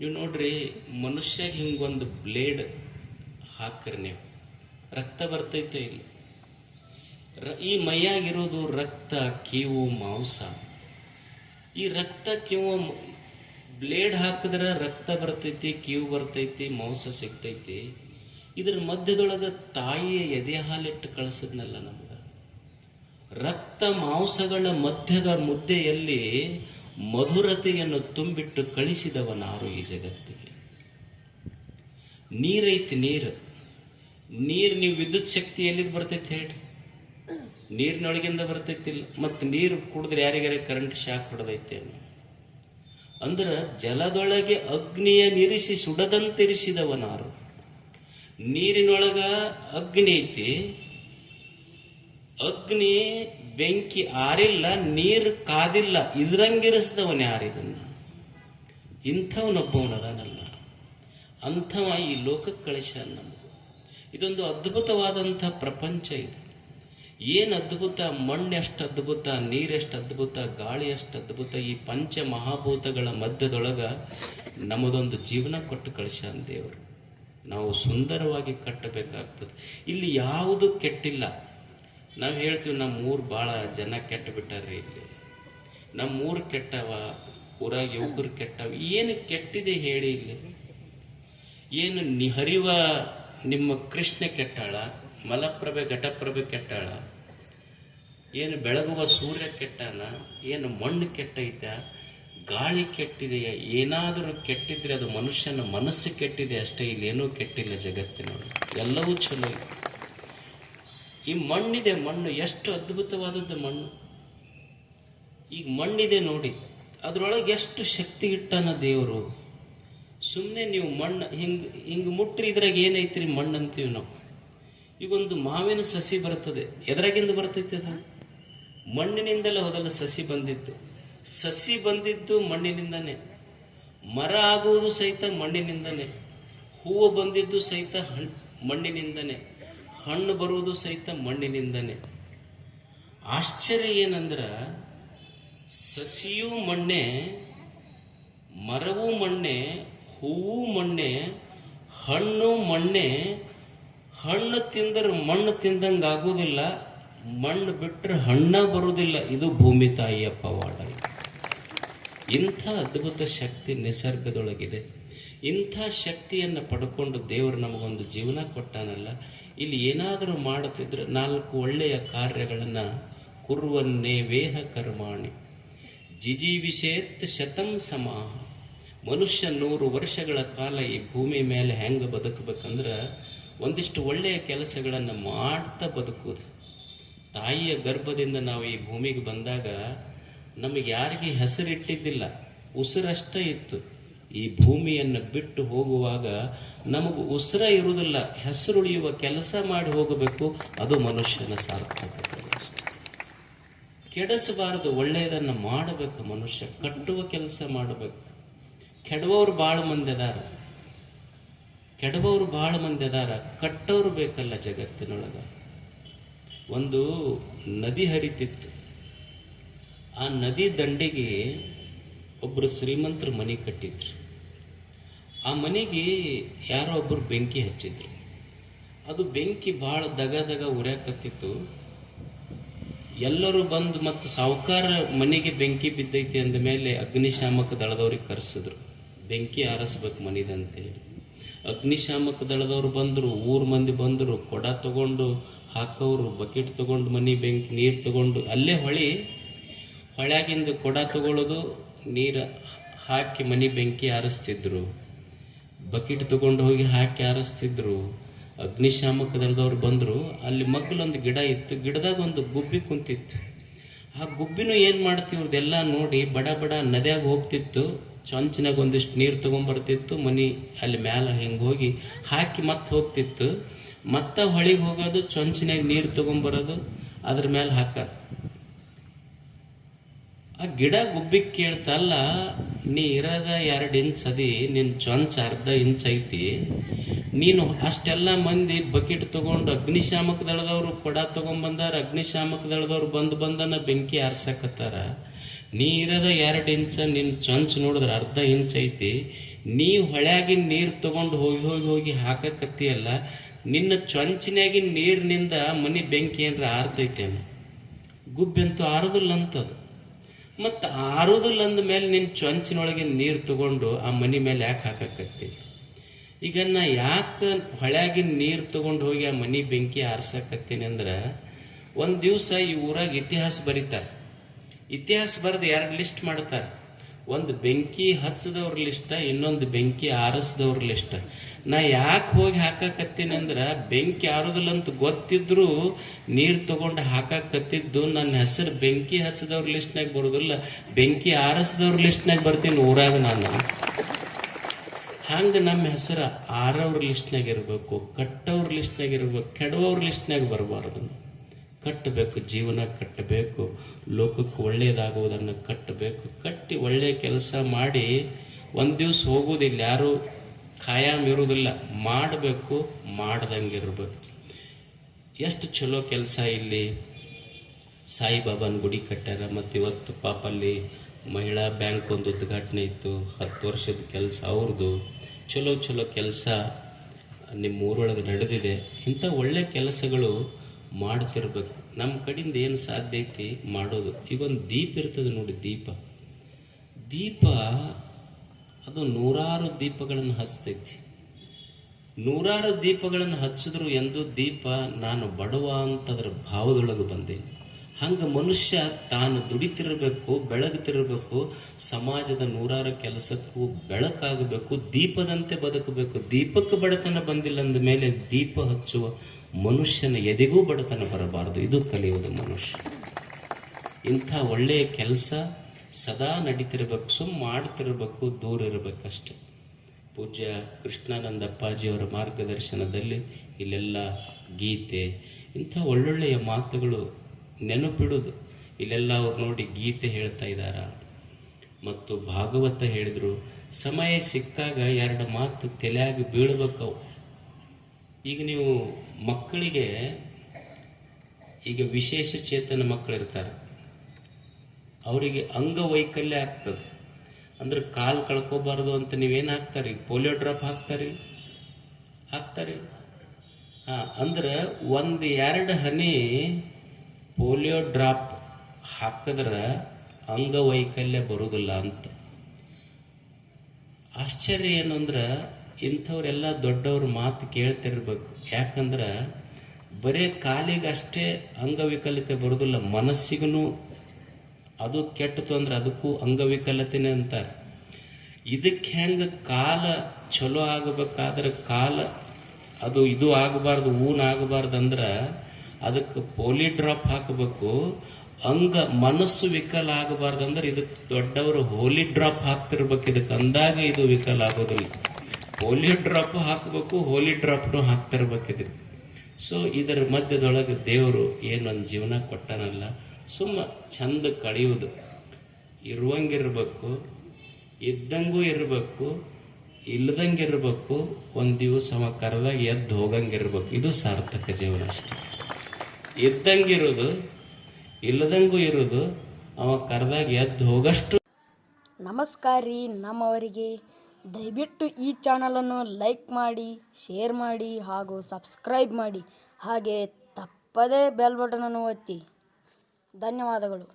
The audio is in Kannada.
ನೀವು ನೋಡ್ರಿ ಮನುಷ್ಯಾಗ ಹಿಂಗೊಂದು ಬ್ಲೇಡ್ ಹಾಕ್ರಿ ನೀವು. ರಕ್ತ ಬರ್ತೈತೆ ಇಲ್ಲಿ. ಈ ಮೈಯಾಗಿರೋದು ರಕ್ತ, ಕೀವು, ಮಾಂಸ. ಈ ರಕ್ತ, ಕೀವು ಬ್ಲೇಡ್ ಹಾಕಿದ್ರೆ ರಕ್ತ ಬರ್ತೈತಿ, ಕೀವು ಬರ್ತೈತಿ, ಮಾಂಸ ಸಿಗ್ತೈತಿ. ಇದ್ರ ಮಧ್ಯದೊಳಗೆ ತಾಯಿಯ ಎದೆ ಹಾಲಿಟ್ಟು ಕಳಿಸಿದ್ನಲ್ಲ ನಮ್ಗ. ರಕ್ತ, ಮಾಂಸಗಳ ಮಧ್ಯದ ಮುದ್ದೆಯಲ್ಲಿ ಮಧುರತೆಯನ್ನು ತುಂಬಿಟ್ಟು ಕಳಿಸಿದವನಾರು ಈ ಜಗತ್ತಿಗೆ. ನೀರೈತಿ ನೀರು. ನೀರು ನೀವು ವಿದ್ಯುತ್ ಶಕ್ತಿ ಎಲ್ಲಿದ್ದು ಬರ್ತೈತಿ ಹೇಳಿ ನೀರಿನೊಳಗಿಂದ ಬರ್ತೈತಿಲ್ಲ. ಮತ್ತು ನೀರು ಕುಡಿದ್ರೆ ಯಾರಿಗಾರ ಕರೆಂಟ್ ಶಾಕ್ ಹೊಡೆದೈತೆ ಅಂದ್ರೆ ಜಲದೊಳಗೆ ಅಗ್ನಿಯ ನಿರಿಸಿ ಸುಡದಂತಿರಿಸಿದವನಾರು. ನೀರಿನೊಳಗ ಅಗ್ನಿ ಐತಿ. ಅಗ್ನಿ ಬೆಂಕಿ ಆರಿಲ್ಲ, ನೀರು ಕಾದಿಲ್ಲ, ಇದ್ರಂಗಿರಿಸಿದವನೇ ಆರಿದನ್ನ ಇಂಥವನೊಬ್ಬವನದಾನಲ್ಲ ಅಂಥವ ಈ ಲೋಕಕ್ಕೆ ಕಳಶ ನಮ್ಮ ಇದೊಂದು ಅದ್ಭುತವಾದಂಥ ಪ್ರಪಂಚ ಇದು. ಏನು ಅದ್ಭುತ? ಮಣ್ಣು ಎಷ್ಟು ಅದ್ಭುತ? ನೀರೆಷ್ಟು ಅದ್ಭುತ? ಗಾಳಿ ಎಷ್ಟು ಅದ್ಭುತ? ಈ ಪಂಚ ಮಹಾಭೂತಗಳ ಮಧ್ಯದೊಳಗ ನಮ್ಮದೊಂದು ಜೀವನ ಕೊಟ್ಟು ಕಳಿಸ್ಯಾನ ದೇವರು. ನಾವು ಸುಂದರವಾಗಿ ಕಟ್ಟಬೇಕಾಗ್ತದೆ. ಇಲ್ಲಿ ಯಾವುದು ಕೆಟ್ಟಿಲ್ಲ. ನಾವು ಹೇಳ್ತೀವಿ ನಮ್ಮ ಊರು ಭಾಳ ಜನ ಕೆಟ್ಟ ಬಿಟ್ಟಾರ್ರಿ ಇಲ್ಲಿ. ನಮ್ಮ ಊರು ಕೆಟ್ಟವ, ಊರಾಗ ಯುವಕರು ಕೆಟ್ಟವ, ಏನು ಕೆಟ್ಟಿದೆ ಹೇಳಿ ಇಲ್ಲಿ. ಏನು ನಿಹರಿವ ನಿಮ್ಮ ಕೃಷ್ಣ ಕೆಟ್ಟಾಳ, ಮಲಪ್ರಭೆ, ಘಟಪ್ರಭೆ ಕೆಟ್ಟಾಳ, ಏನು ಬೆಳಗುವ ಸೂರ್ಯ ಕೆಟ್ಟಾನ, ಏನು ಮಣ್ಣು ಕೆಟ್ಟೈತ, ಗಾಳಿ ಕೆಟ್ಟಿದೆಯಾ, ಏನಾದರೂ ಕೆಟ್ಟಿದ್ರೆ ಅದು ಮನುಷ್ಯನ ಮನಸ್ಸು ಕೆಟ್ಟಿದೆ ಅಷ್ಟೇ ಇಲ್ಲಿ ಏನೂ ಕೆಟ್ಟಿಲ್ಲ ಜಗತ್ತಿನೊಳಗೆ. ಎಲ್ಲವೂ ಚಲೋ ಇದೆ ಈ ಮಣ್ಣಿದೆ ಮಣ್ಣು, ಎಷ್ಟು ಅದ್ಭುತವಾದದ್ದು ಮಣ್ಣು. ಈಗ ಮಣ್ಣಿದೆ ನೋಡಿ, ಅದರೊಳಗೆ ಎಷ್ಟು ಶಕ್ತಿ ಇಟ್ಟನ ದೇವರು. ಸುಮ್ಮನೆ ನೀವು ಮಣ್ಣು, ಹಿಂಗೆ ಹಿಂಗೆ ಮುಟ್ಟ್ರಿ ಇದ್ರಾಗ ಏನೈತ್ರಿ ಮಣ್ಣು ಅಂತೀವಿ ನಾವು. ಈಗೊಂದು ಮಾವಿನ ಸಸಿ ಬರ್ತದೆ, ಎದ್ರಾಗಿಂದ ಬರ್ತೈತೆ ಅದು? ಮಣ್ಣಿನಿಂದಲೇ ಹೋದಲ್ಲ ಸಸಿ ಬಂದಿತ್ತು ಸಸಿ ಬಂದಿದ್ದು ಮಣ್ಣಿನಿಂದನೇ. ಮರ ಆಗುವುದು ಸಹಿತ ಮಣ್ಣಿನಿಂದನೇ. ಹೂವು ಬಂದಿದ್ದು ಸಹಿತ ಮಣ್ಣಿನಿಂದನೇ. ಹಣ್ಣು ಬರುವುದು ಸಹಿತ ಮಣ್ಣಿನಿಂದನೇ. ಆಶ್ಚರ್ಯ ಏನಂದ್ರೆ, ಸಸಿಯೂ ಮಣ್ಣೆ, ಮರವೂ ಮಣ್ಣೆ, ಹೂವು ಮಣ್ಣೆ, ಹಣ್ಣು ಮಣ್ಣೆ, ಹಣ್ಣು ತಿಂದ್ರೆ ಮಣ್ಣು ತಿಂದಂಗೆ ಆಗೋದಿಲ್ಲ, ಮಣ್ಣು ಬಿಟ್ಟರೆ ಹಣ್ಣ ಬರುವುದಿಲ್ಲ ಇದು ಭೂಮಿ ತಾಯಿಯ ಪವಾಡ ಇಂಥ ಅದ್ಭುತ ಶಕ್ತಿ ನಿಸರ್ಗದೊಳಗಿದೆ. ಇಂಥ ಶಕ್ತಿಯನ್ನು ಪಡ್ಕೊಂಡು ದೇವರು ನಮಗೊಂದು ಜೀವನ ಕೊಟ್ಟಾನಲ್ಲ ಇಲ್ಲಿ ಏನಾದರೂ ಮಾಡುತ್ತಿದ್ರೆ ನಾಲ್ಕು ಒಳ್ಳೆಯ ಕಾರ್ಯಗಳನ್ನು ಕುರುವನ್ನೇ ವೇಹ ಕರ್ಮಾಣಿ. ಜಿಜೀವಿಷೇತ್ ಶತಂ ಸಮ ಮನುಷ್ಯ ನೂರು ವರ್ಷಗಳ ಕಾಲ ಈ ಭೂಮಿ ಮೇಲೆ ಹೆಂಗೆ ಬದುಕಬೇಕಂದ್ರೆ ಒಂದಿಷ್ಟು ಒಳ್ಳೆಯ ಕೆಲಸಗಳನ್ನು ಮಾಡ್ತಾ ಬದುಕೋದು ತಾಯಿಯ ಗರ್ಭದಿಂದ ನಾವು ಈ ಭೂಮಿಗೆ ಬಂದಾಗ ನಮಗೆ ಯಾರಿಗೆ ಹೆಸರಿಟ್ಟಿದ್ದಿಲ್ಲ, ಉಸಿರಷ್ಟೇ ಇತ್ತು. ಈ ಭೂಮಿಯನ್ನು ಬಿಟ್ಟು ಹೋಗುವಾಗ ನಮಗೆ ಉಸಿರ ಇರುವುದಿಲ್ಲ, ಹೆಸರುಳಿಯುವ ಕೆಲಸ ಮಾಡಿ ಹೋಗಬೇಕು, ಅದು ಮನುಷ್ಯನ ಸಾರ್ಥಕತೆ ಕೆಡಿಸಬಾರದು, ಒಳ್ಳೆಯದನ್ನು ಮಾಡಬೇಕು ಮನುಷ್ಯ, ಕಟ್ಟುವ ಕೆಲಸ ಮಾಡಬೇಕು. ಕೆಡವವ್ರು ಭಾಳ ಮಂದಿ ಅದಾರ. ಕೆಡವವ್ರು ಭಾಳ ಮಂದಿ ಅದಾರ, ಕಟ್ಟವ್ರು ಬೇಕಲ್ಲ ಜಗತ್ತಿನೊಳಗ. ಒಂದು ನದಿ ಹರಿತಿತ್ತು. ಆ ನದಿ ದಂಡೆಗೆ ಒಬ್ಬರು ಶ್ರೀಮಂತರು ಮನೆ ಕಟ್ಟಿದ್ರು. ಆ ಮನೆಗೆ ಯಾರೋ ಒಬ್ಬರು ಬೆಂಕಿ ಹಚ್ಚಿದ್ರು. ಅದು ಬೆಂಕಿ ಭಾಳ ದಗ ದಗ ಉರ್ಯಾಕತ್ತಿತ್ತು. ಎಲ್ಲರೂ ಬಂದು ಮತ್ತು ಸಾವುಕಾರ ಮನೆಗೆ ಬೆಂಕಿ ಬಿದ್ದೈತಿ ಅಂದ ಮೇಲೆ ಅಗ್ನಿಶಾಮಕ ದಳದವ್ರಿಗೆ ಕರೆಸಿದ್ರು. ಬೆಂಕಿ ಆರಿಸ್ಬೇಕು ಮನಿದಂತೇಳಿ ಅಗ್ನಿಶಾಮಕ ದಳದವ್ರು ಬಂದರು, ಊರು ಮಂದಿ ಬಂದರು, ಕೊಡ ತಗೊಂಡು ಹಾಕೋರು ಬಕೆಟ್ ತಗೊಂಡು ಮನೆ ಬೆಂಕಿ, ನೀರು ತಗೊಂಡು ಅಲ್ಲೇ ಹೊಳಿ, ಹೊಳ್ಯಾಗಿಂದು ಕೊಡ ತಗೊಳ್ಳೋದು ನೀರು ಹಾಕಿ ಮನೆ ಬೆಂಕಿ ಆರಿಸ್ತಿದ್ರು. ಬಕೆಟ್ ತಗೊಂಡು ಹೋಗಿ ಹಾಕಿ ಆರಿಸ್ತಿದ್ರು. ಅಗ್ನಿಶಾಮಕ ದಳದವ್ರು ಬಂದ್ರು. ಅಲ್ಲಿ ಮಗ್ಲೊಂದು ಗಿಡ ಇತ್ತು. ಗಿಡದಾಗ ಒಂದು ಗುಬ್ಬಿ ಕುಂತಿತ್ತು. ಆ ಗುಬ್ಬಿನೂ ಏನು ಮಾಡ್ತಿ ಇವ್ರದೆಲ್ಲ ನೋಡಿ ಬಡ ಬಡ ನದಿಯಾಗ ಹೋಗ್ತಿತ್ತು. ಚಂಚಿನಾಗ ಒಂದಿಷ್ಟು ನೀರು ತಗೊಂಡ್ಬರ್ತಿತ್ತು ಮನಿ ಅಲ್ಲಿ ಮ್ಯಾಲ ಹಿಂಗೆ ಹೋಗಿ ಹಾಕಿ ಮತ್ತೆ ಹೋಗ್ತಿತ್ತು. ಮತ್ತೆ ಹೊಳಿಗೆ ಹೋಗೋದು, ಚೊಂಚಿನಾಗ ನೀರು ತಗೊಂಬರೋದು, ಅದ್ರ ಮೇಲೆ ಹಾಕೋದು. ಆ ಗಿಡ ಗುಬ್ಬಿ ಕೇಳ್ತಲ್ಲ ನೀ ಇರದ ಎರಡು ಇಂಚ್ ಅದಿ, ನಿನ್ ಚೊಂಚ ಅರ್ಧ ಇಂಚ್ ಐತಿ. ನೀನು ಅಷ್ಟೆಲ್ಲ ಮಂದಿ ಬಕೆಟ್ ತಗೊಂಡು ಅಗ್ನಿಶಾಮಕ ದಳದವ್ರು ಕೊಡ ತಗೊಂಡ್ಬಂದಾರ ಅಗ್ನಿಶಾಮಕ ದಳದವ್ರು ಬಂದು ಬಂದನ ಬೆಂಕಿ ಆರ್ಸಕತ್ತಾರ. ನೀ ಇರದ ಎರಡು ಇಂಚ, ನಿನ್ ಚೊಂಚ್ ನೋಡಿದ್ರ ಅರ್ಧ ಇಂಚ್ ಐತಿ. ನೀ ಹೊಳ್ಯಾಗಿನ ನೀರು ತಗೊಂಡು ಹೋಗಿ ಹೋಗಿ ಹೋಗಿ ಹಾಕಕತ್ತೀಯಲ್ಲ, ನಿನ್ನ ಚೊಂಚಿನಾಗಿನ ನೀರಿನಿಂದ ಮನಿ ಬೆಂಕಿ ಏನ್ರ ಆರ್ತೈತೇನು? ಗುಬ್ಬೆಂತೂ ಆರೋದಿಲ್ಲ ಅಂತದು ಮತ್ತು ಆರೋದಿಲ್ಲ ಅಂದ ಮೇಲೆ ನಿನ್ನ ಚೊಂಚಿನೊಳಗೆ ನೀರು ತಗೊಂಡು ಆ ಮನಿ ಮೇಲೆ ಯಾಕೆ ಹಾಕಕತ್ತಿ? ಈಗ ನಾ ಯಾಕೆ ಹೊಳ್ಯಾಗಿನ ನೀರು ತಗೊಂಡು ಹೋಗಿ ಆ ಮನಿ ಬೆಂಕಿ ಆರ್ಸಕತ್ತೀನಿ ಅಂದ್ರೆ, ಒಂದು ದಿವಸ ಈ ಊರಾಗ ಇತಿಹಾಸ ಬರೀತಾರೆ. ಇತಿಹಾಸ ಬರೆದು ಎರಡು ಲಿಸ್ಟ್ ಮಾಡ್ತಾರೆ? ಒಂದು ಬೆಂಕಿ ಹಚ್ಚದವ್ರ ಲಿಸ್ಟ ಇನ್ನೊಂದು ಬೆಂಕಿ ಆರಿಸ್ದವ್ರ ಲಿಸ್ಟ ನಾ ಯಾಕೆ ಹೋಗಿ ಹಾಕಕತ್ತೀನಿ ಅಂದ್ರ, ಬೆಂಕಿ ಆರೋದಿಲ್ಲ ಅಂತ ಗೊತ್ತಿದ್ರು ನೀರ್ ತಗೊಂಡು ಹಾಕಕತ್ತಿದ್ದು ನನ್ನ ಹೆಸರು ಬೆಂಕಿ ಹಚ್ಚದವ್ರ ಲಿಸ್ಟ್ನಾಗ ಬರೋದಿಲ್ಲ. ಬೆಂಕಿ ಆರಿಸ್ದವ್ರ ಲಿಸ್ಟ್ನಾಗ ಬರ್ತೀನಿ ಊರಾಗ ನಾನು. ಹಂಗೆ ನಮ್ಮ ಹೆಸರು ಆರವ್ರ ಲಿಸ್ಟ್ನಾಗ ಇರಬೇಕು, ಕಟ್ಟವ್ರ ಲಿಸ್ಟ್ನಾಗ ಇರಬೇಕು ಕೆಡವ್ರ ಲಿಸ್ಟ್ನಾಗ ಬರಬಾರ್ದು. ಕಟ್ಟಬೇಕು, ಜೀವನ ಕಟ್ಟಬೇಕು, ಲೋಕಕ್ಕೆ ಒಳ್ಳೆಯದಾಗುವುದನ್ನು ಕಟ್ಟಬೇಕು. ಕಟ್ಟಿ ಒಳ್ಳೆಯ ಕೆಲಸ ಮಾಡಿ ಒಂದು ದಿವಸ ಹೋಗುವುದಿಲ್ಲ, ಯಾರು ಖಾಯಂ ಇರುವುದಿಲ್ಲ. ಮಾಡಬೇಕು, ಮಾಡ್ದಂಗೆ ಇರಬೇಕು. ಎಷ್ಟು ಚಲೋ ಕೆಲಸ ಇಲ್ಲಿ. ಸಾಯಿಬಾಬಾನ ಗುಡಿ ಕಟ್ಟಾರ ಮತ್ತು ಇವತ್ತು ಪಾಪ ಅಲ್ಲಿ ಮಹಿಳಾ ಬ್ಯಾಂಕ್ ಒಂದು ಉದ್ಘಾಟನೆ ಇತ್ತು, ಹತ್ತು ವರ್ಷದ ಕೆಲಸ ಅವ್ರದ್ದು ಚಲೋ ಚಲೋ ಕೆಲಸ ನಿಮ್ಮ ಊರೊಳಗೆ ನಡೆದಿದೆ. ಇಂಥ ಒಳ್ಳೆ ಕೆಲಸಗಳು ಮಾಡ್ತಿರ್ಬೇಕು. ನಮ್ಮ ಕಡಿಂದ ಏನು ಸಾಧ್ಯ ಐತಿ? ಮಾಡೋದು. ಈಗ ಒಂದು ದೀಪ ಇರ್ತದೆ ನೋಡಿ, ದೀಪ. ದೀಪ, ಅದು ನೂರಾರು ದೀಪಗಳನ್ನು ಹಚ್ತೈತಿ. ನೂರಾರು ದೀಪಗಳನ್ನು ಹಚ್ಚಿದ್ರು ಎಂದು ದೀಪ ನಾನು ಬಡವ ಅಂತದ್ರ ಭಾವದೊಳಗೆ ಬಂದಿಲ್ಲ ಹಂಗ ಮನುಷ್ಯ ತಾನು ದುಡಿತಿರಬೇಕು, ಬೆಳಗ್ತಿರಬೇಕು, ಸಮಾಜದ ನೂರಾರು ಕೆಲಸಕ್ಕೂ ಬೆಳಕಾಗಬೇಕು, ದೀಪದಂತೆ ಬದುಕಬೇಕು. ದೀಪಕ್ಕೆ ಬಡತನ ಬಂದಿಲ್ಲ ಅಂದ ಮೇಲೆ ದೀಪ ಹಚ್ಚುವ ಮನುಷ್ಯನ ಎದೆಗೂ ಬಡತನ ಬರಬಾರದು. ಇದು ಕಲಿಯುವುದು ಮನುಷ್ಯ. ಇಂಥ ಒಳ್ಳೆಯ ಕೆಲಸ ಸದಾ ನಡೀತಿರ್ಬೇಕು ಸುಮ್ಮ ಮಾಡ್ತಿರಬೇಕು, ದೂರ ಇರಬೇಕಷ್ಟೆ. ಪೂಜ್ಯ ಕೃಷ್ಣಾನಂದ ಅಪ್ಪಾಜಿಯವರ ಮಾರ್ಗದರ್ಶನದಲ್ಲಿ ಇಲ್ಲೆಲ್ಲ ಗೀತೆ, ಇಂಥ ಒಳ್ಳೊಳ್ಳೆಯ ಮಾತುಗಳು ನೆನಪಿಡುದು. ಇಲ್ಲೆಲ್ಲ ಅವ್ರು ನೋಡಿ ಗೀತೆ ಹೇಳ್ತಾ ಇದ್ದಾರ. ಮತ್ತು ಭಾಗವತ ಹೇಳಿದ್ರು, ಸಮಯ ಸಿಕ್ಕಾಗ ಎರಡು ಮಾತು ತಲೆಯಾಗಿ ಬೀಳ್ಬೇಕವು. ಈಗ ನೀವು ಮಕ್ಕಳಿಗೆ, ಈಗ ವಿಶೇಷ ಚೇತನ ಮಕ್ಕಳಿರ್ತಾರೆ. ಅವರಿಗೆ ಅಂಗವೈಕಲ್ಯ ಆಗ್ತದೆ. ಅಂದ್ರೆ ಕಾಲು ಕಳ್ಕೋಬಾರ್ದು ಅಂತ ನೀವೇನು ಹಾಕ್ತಾರಿ? ಪೋಲಿಯೋ ಡ್ರಾಪ್ ಹಾಕ್ತಾರಿ ಹಾಕ್ತಾರಿ ಹಾಂ, ಅಂದ್ರೆ ಒಂದು ಎರಡು ಹನಿ ಪೋಲಿಯೋ ಡ್ರಾಪ್ ಹಾಕಿದ್ರೆ ಅಂಗವೈಕಲ್ಯ ಬರುವುದಿಲ್ಲ ಅಂತ. ಆಶ್ಚರ್ಯ ಏನಂದ್ರೆ ಇಂಥವ್ರೆಲ್ಲ ದೊಡ್ಡವ್ರ ಮಾತು ಕೇಳ್ತಿರ್ಬೇಕು. ಯಾಕಂದ್ರೆ ಬರೇ ಕಾಲಿಗೆ ಅಷ್ಟೇ ಅಂಗವಿಕಲತೆ ಬರೋದಿಲ್ಲ ಮನಸ್ಸಿಗೂ ಅದು ಕೆಟ್ಟತು ಅಂದ್ರೆ ಅದಕ್ಕೂ ಅಂಗವಿಕಲತೆನೇ ಅಂತಾರೆ. ಇದಕ್ಕೆ ಹೆಂಗೆ ಕಾಲ ಚಲೋ ಆಗಬೇಕಾದ್ರೆ ಕಾಲ ಅದು ಇದು ಆಗಬಾರ್ದು, ಊನ್ ಆಗಬಾರ್ದು ಅಂದ್ರೆ ಅದಕ್ಕೆ ಪೋಲಿ ಡ್ರಾಪ್ ಹಾಕಬೇಕು. ಅಂಗ ಮನಸ್ಸು ವಿಕಲ ಆಗಬಾರ್ದು ಅಂದ್ರೆ ಇದಕ್ಕೆ ದೊಡ್ಡವರು ಹೋಲಿ ಡ್ರಾಪ್ ಹಾಕ್ತಿರ್ಬೇಕು. ಇದಕ್ಕೆ ಅಂದಾಗ ಇದು ವಿಕಲ ಆಗೋದಿಲ್ಲ. ಹೋಲಿ ಡ್ರಾಪ್ ಹಾಕಬೇಕು ಹೋಲಿ ಡ್ರಾಪ್ನು ಹಾಕ್ತಿರ್ಬೇಕು ಇದಕ್ಕೆ ಸೊ ಇದರ ಮಧ್ಯದೊಳಗೆ ದೇವರು ಏನೊಂದು ಜೀವನ ಕೊಟ್ಟನಲ್ಲ, ಸುಮ್ಮ ಚಂದ ಕಳೆಯುವುದು. ಇರುವಂಗಿರ್ಬೇಕು, ಇದ್ದಂಗೂ ಇರಬೇಕು, ಇಲ್ಲದಂಗಿರ್ಬೇಕು, ಒಂದು ದಿವಸ ಕರೆದಾಗ ಎದ್ದು ಹೋಗಂಗಿರ್ಬೇಕು. ಇದು ಸಾರ್ಥಕ ಜೀವನ ಅಷ್ಟೆ. ಇದ್ದಂಗಿರೋದು, ಇಲ್ಲದಂಗೂ ಇರೋದು, ಅವ ಕರೆದಾಗ ಎದ್ದು ಹೋಗಷ್ಟು. ನಮಸ್ಕಾರ ರೀ ನಮ್ಮವರಿಗೆ. ದಯವಿಟ್ಟು ಈ ಚಾನಲನ್ನು ಲೈಕ್ ಮಾಡಿ ಶೇರ್ ಮಾಡಿ, ಹಾಗೂ ಸಬ್ಸ್ಕ್ರೈಬ್ ಮಾಡಿ. ಹಾಗೆ ತಪ್ಪದೇ ಬೆಲ್ ಬಟನನ್ನು ಒತ್ತಿ. ಧನ್ಯವಾದಗಳು.